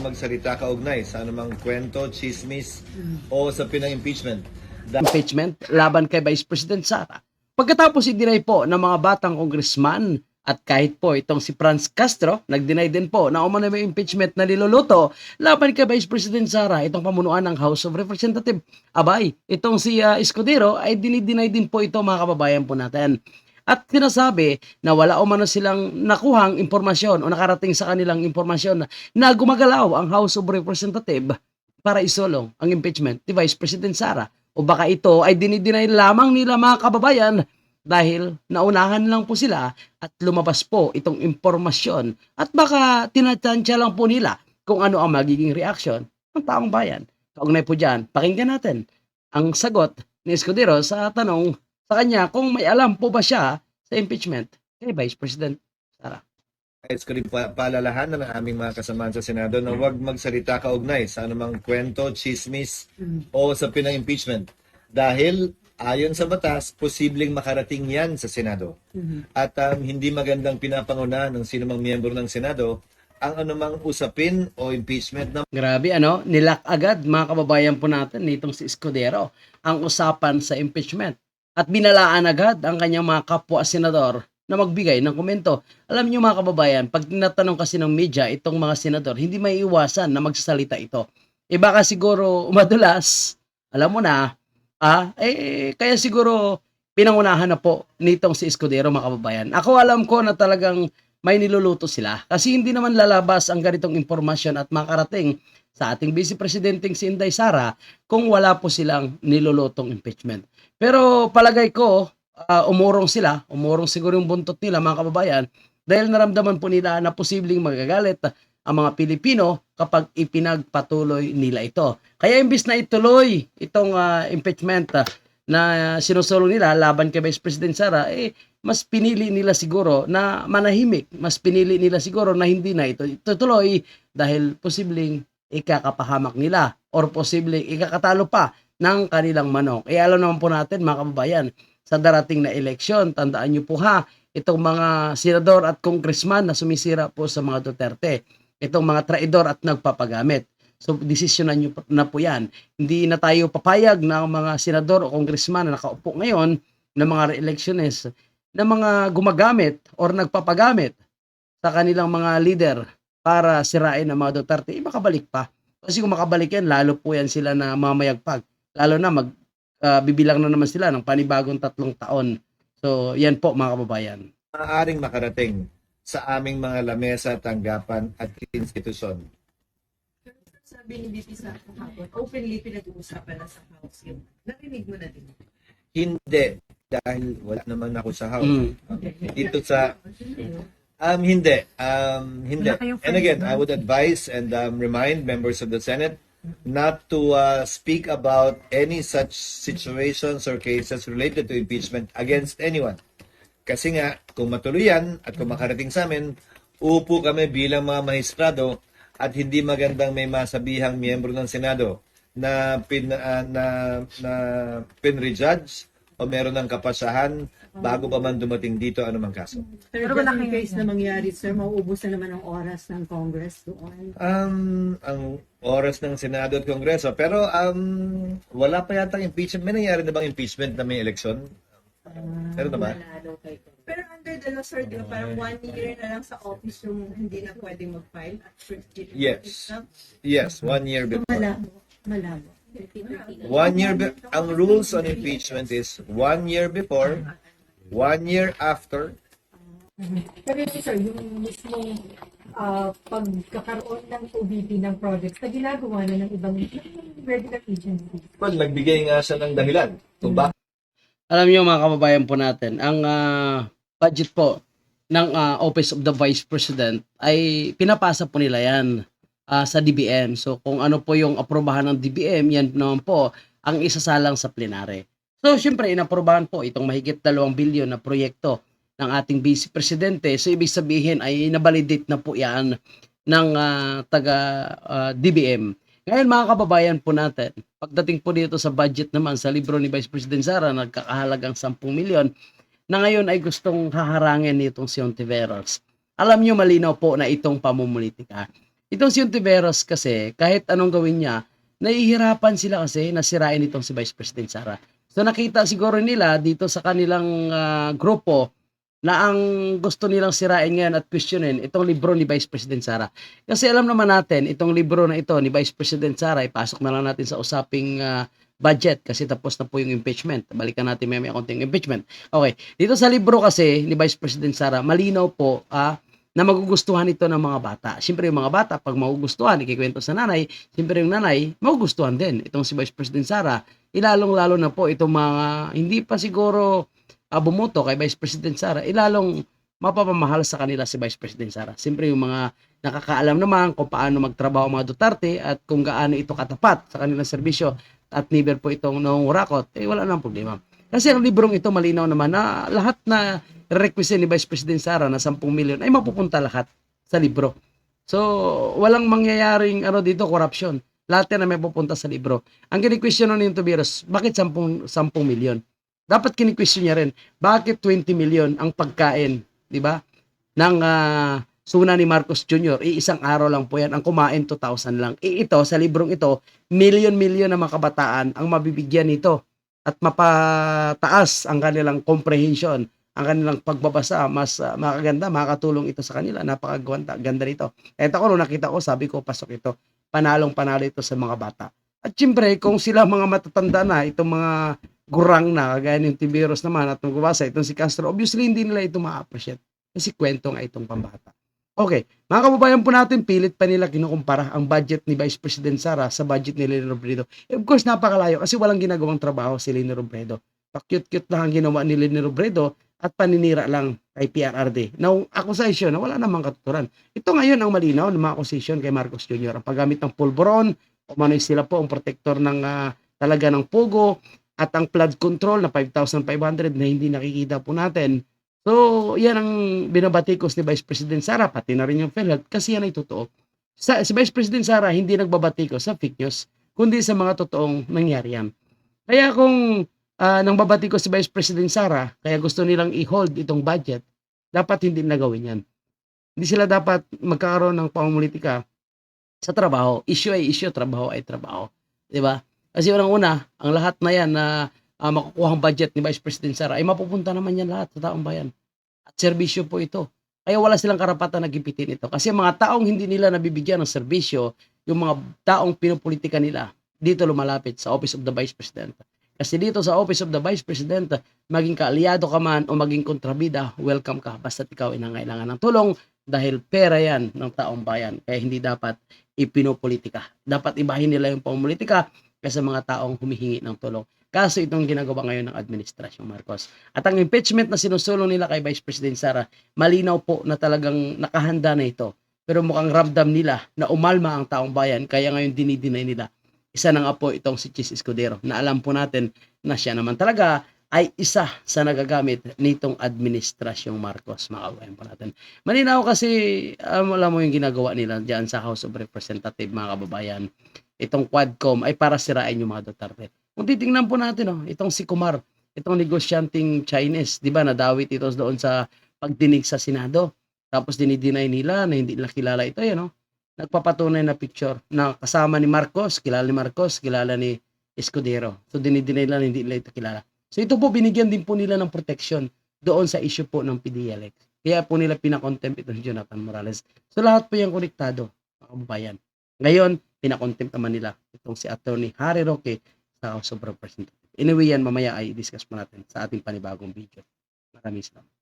magsalita kaugnay sa anumang kwento, chismis o sa pinang-impeachment. Da- impeachment laban kay Vice President Sara. Pagkatapos i-deny po ng mga batang congressman at kahit po itong si Franz Castro, nag-deny din po na umano may impeachment na niluluto laban kay Vice President Sara, itong pamunuan ng House of Representatives. Abay, itong si uh, Escudero ay dinideny din po ito mga kababayan po natin. At sinasabi na wala umano silang nakuhang impormasyon o nakarating sa kanilang impormasyon na, gumagalaw ang House of Representatives para isolong ang impeachment ni Vice President Sara. O baka ito ay dinideny lamang nila mga kababayan dahil naunahan lang po sila at lumabas po itong impormasyon at baka tinatansya lang po nila kung ano ang magiging reaksyon ng taong bayan. Kaugnay po dyan, pakinggan natin ang sagot ni Escudero sa tanong sa kanya kung may alam po ba siya sa impeachment kay Vice President Sara. Nais ko rin pa- paalalahanan ng aming mga kasamahan sa Senado na huwag magsalita kaugnay sa anumang kwento, chismis o sa pinang-impeachment. Dahil ayon sa batas, posibleng makarating yan sa Senado. At um, hindi magandang pinapanguna ng sinumang miyembro ng Senado ang anumang usapin o impeachment na Grabe ano, nilak agad mga kababayan po natin nitong si Escudero ang usapan sa impeachment. At binalaan agad ang kanyang mga kapwa senador na magbigay ng komento. Alam niyo mga kababayan, pag tinatanong kasi ng media itong mga senador, hindi may iwasan na magsasalita ito. E baka siguro madulas, alam mo na, ah, eh, kaya siguro pinangunahan na po nitong si Escudero mga kababayan. Ako alam ko na talagang may niluluto sila. Kasi hindi naman lalabas ang ganitong impormasyon at makarating sa ating Vice Presidenteng si Inday Sara kung wala po silang nilulutong impeachment. Pero palagay ko, ah, umurong sila, umurong siguro yung buntot nila mga kababayan dahil naramdaman po nila na posibleng magagalit ang mga Pilipino kapag ipinagpatuloy nila ito. Kaya imbis na ituloy itong ah, impeachment ah, na sinusulong nila laban kay Vice President Sara, eh, mas pinili nila siguro na manahimik. Mas pinili nila siguro na hindi na ito itutuloy dahil posibleng ikakapahamak nila or posibleng ikakatalo pa ng kanilang manok. E alam naman po natin mga kababayan, sa darating na eleksyon, tandaan niyo po ha, itong mga senador at congressman na sumisira po sa mga Duterte, itong mga traidor at nagpapagamit. So, desisyonan niyo po- na po yan. Hindi na tayo papayag ng mga senador o congressman na nakaupo ngayon ng mga re-electionist na mga gumagamit or nagpapagamit sa kanilang mga leader para sirain ang mga Duterte, eh, pa. Kasi kung makabalik yan, lalo po yan sila na mamayagpag. Lalo na mag ah, bibilang na naman sila ng panibagong tatlong taon. So, yan po mga kababayan. maaaring makarating sa aming mga lamesa, tanggapan at institusyon. Sabi ni BP sa kahapon, openly pinag-uusapan na sa House yun. Narinig mo na din. Hindi, dahil wala naman ako sa house. Mm. Dito sa Um, hindi. Um, hindi. And again, I would advise and um, remind members of the Senate not to uh, speak about any such situations or cases related to impeachment against anyone. Kasi nga, kung matuloy yan at kung makarating sa amin, upo kami bilang mga mahistrado at hindi magandang may masabihang miyembro ng Senado na pin ah, na na pinrejudge o meron ng kapasahan bago pa man dumating dito anumang kaso. Pero wala kayong case na mangyari, sir, mauubos na naman ang oras ng Congress doon. Um, ang oras ng Senado at Kongreso. Pero um, wala pa yata impeachment. May nangyari na bang impeachment na may election? Meron na ba? Pero under the law, sir, di ba, parang one year na lang sa office yung hindi na pwedeng mag-file at first year. Yes. Yes, one year before. Malabo. Malabo. One year, be- ang rules on impeachment is one year before, one year after, Pero yun, sir, yung mismong ah, pagkakaroon ng OBP ng projects na ginagawa na ng ibang ng regular agencies. well, nagbigay nga siya ng dahilan kung bakit Alam niyo mga kababayan po natin, ang ah, budget po ng ah, Office of the Vice President ay pinapasa po nila yan ah, sa DBM. So kung ano po yung aprobahan ng DBM, yan naman po ang isasalang sa plenary. So syempre inaprobahan po itong mahigit 2 bilyon na proyekto ng ating Vice Presidente. So ibig sabihin ay nabalidate na po yan ng ah, taga ah, DBM. Ngayon mga kababayan po natin, pagdating po dito sa budget naman sa libro ni Vice President Sara, nagkakahalagang 10 milyon, na ngayon ay gustong haharangin nitong si Ontiveros. Alam nyo malinaw po na itong pamumulitika. Itong si Ontiveros kasi, kahit anong gawin niya, nahihirapan sila kasi na sirain itong si Vice President Sara. So nakita siguro nila dito sa kanilang ah, grupo na ang gusto nilang sirain ngayon at questionin itong libro ni Vice President Sara. Kasi alam naman natin, itong libro na ito ni Vice President Sara, ipasok na lang natin sa usaping ah, budget kasi tapos na po yung impeachment. Balikan natin may may konting impeachment. Okay, dito sa libro kasi ni Vice President Sara, malinaw po ah, na magugustuhan ito ng mga bata. Siyempre yung mga bata, pag magugustuhan, ikikwento sa nanay, siyempre yung nanay, magugustuhan din. Itong si Vice President Sara, ilalong-lalo na po itong mga, hindi pa siguro uh, bumoto kay Vice President Sara, ilalong mapapamahal sa kanila si Vice President Sara. Siyempre yung mga nakakaalam naman kung paano magtrabaho mga Duterte at kung gaano ito katapat sa kanilang serbisyo at never po itong nangungurakot, eh wala nang problema. Kasi ang librong ito malinaw naman na lahat na request ni Vice President Sara na 10 million ay mapupunta lahat sa libro. So, walang mangyayaring ano dito, corruption. Lahat na may pupunta sa libro. Ang kini-question yung Tubiros, bakit 10, 10 million? Dapat kini-question niya rin, bakit 20 million ang pagkain, di ba? Ng ah, suna ni Marcos Jr. Iisang araw lang po yan. Ang kumain 2,000 lang. I ito, sa librong ito, million-million na mga kabataan ang mabibigyan nito at mapataas ang kanilang comprehension, ang kanilang pagbabasa, mas uh, makaganda, makakatulong ito sa kanila. Napakaganda ganda nito. Kahit ako nung nakita ko, sabi ko, pasok ito. Panalong panalo ito sa mga bata. At syempre, kung sila mga matatanda na, itong mga gurang na, kagaya ng Tiberos naman at magbabasa, itong si Castro, obviously hindi nila ito ma-appreciate. Kasi kwento nga itong pambata. Okay, mga kababayan po natin, pilit pa nila kinukumpara ang budget ni Vice President Sara sa budget ni Leni Robredo. Eh, of course, napakalayo kasi walang ginagawang trabaho si Leni Robredo. Pa-cute-cute lang ang ginawa ni Leni Robredo at paninira lang kay PRRD. Now, accusation na wala namang katuturan. Ito ngayon ang malinaw ng mga accusation kay Marcos Jr. Ang paggamit ng pulburon, umano'y sila po ang protector ng ah, talaga ng pogo at ang flood control na 5,500 na hindi nakikita po natin. So, yan ang binabatikos ni Vice President Sara, pati na rin yung PhilHealth, kasi yan ay totoo. Sa, si Vice President Sara hindi nagbabatikos sa fake news, kundi sa mga totoong nangyari yan. Kaya kung ah, nang babatikos si Vice President Sara, kaya gusto nilang i-hold itong budget, dapat hindi nagawin yan. Hindi sila dapat magkakaroon ng pamumulitika sa trabaho. Issue ay issue, trabaho ay trabaho. ba? Kasi unang-una, ang lahat na yan na uh, makukuhang budget ni Vice President Sara ay mapupunta naman yan lahat sa taong bayan. At serbisyo po ito. Kaya wala silang karapatan na gipitin ito. Kasi mga taong hindi nila nabibigyan ng serbisyo, yung mga taong pinupolitika nila, dito lumalapit sa Office of the Vice President. Kasi dito sa Office of the Vice President, maging kaalyado ka man o maging kontrabida, welcome ka. Basta ikaw ay nangailangan ng tulong dahil pera yan ng taong bayan. Kaya hindi dapat ipinopolitika. Dapat ibahin nila yung pamumulitika kaysa mga taong humihingi ng tulong. Kaso itong ginagawa ngayon ng Administrasyong Marcos. At ang impeachment na sinusulong nila kay Vice President Sara, malinaw po na talagang nakahanda na ito. Pero mukhang ramdam nila na umalma ang taong bayan, kaya ngayon dinidinay nila. Isa na nga po itong si Chis Escudero, na alam po natin na siya naman talaga ay isa sa nagagamit nitong Administrasyong Marcos. Makawain po natin. Malinaw kasi, um, alam mo yung ginagawa nila dyan sa House of Representatives, mga kababayan. Itong Quadcom ay para sirain yung mga Duterte. Kung titingnan po natin, oh, itong si Kumar, itong negosyanteng Chinese, di ba, nadawit ito doon sa pagdinig sa Senado. Tapos dinideny nila na hindi nila kilala ito, yan, oh. Nagpapatunay na picture na kasama ni Marcos, kilala ni Marcos, kilala ni Escudero. So dinideny nila na hindi nila ito kilala. So ito po, binigyan din po nila ng protection doon sa issue po ng PDLX. Kaya po nila pinakontempt ito si Jonathan Morales. So lahat po yung konektado, mga kababayan. Ngayon, pinakontempt naman nila itong si Attorney Harry Roque sa House of. Anyway yan, mamaya ay discuss po natin sa ating panibagong video. Maraming salamat.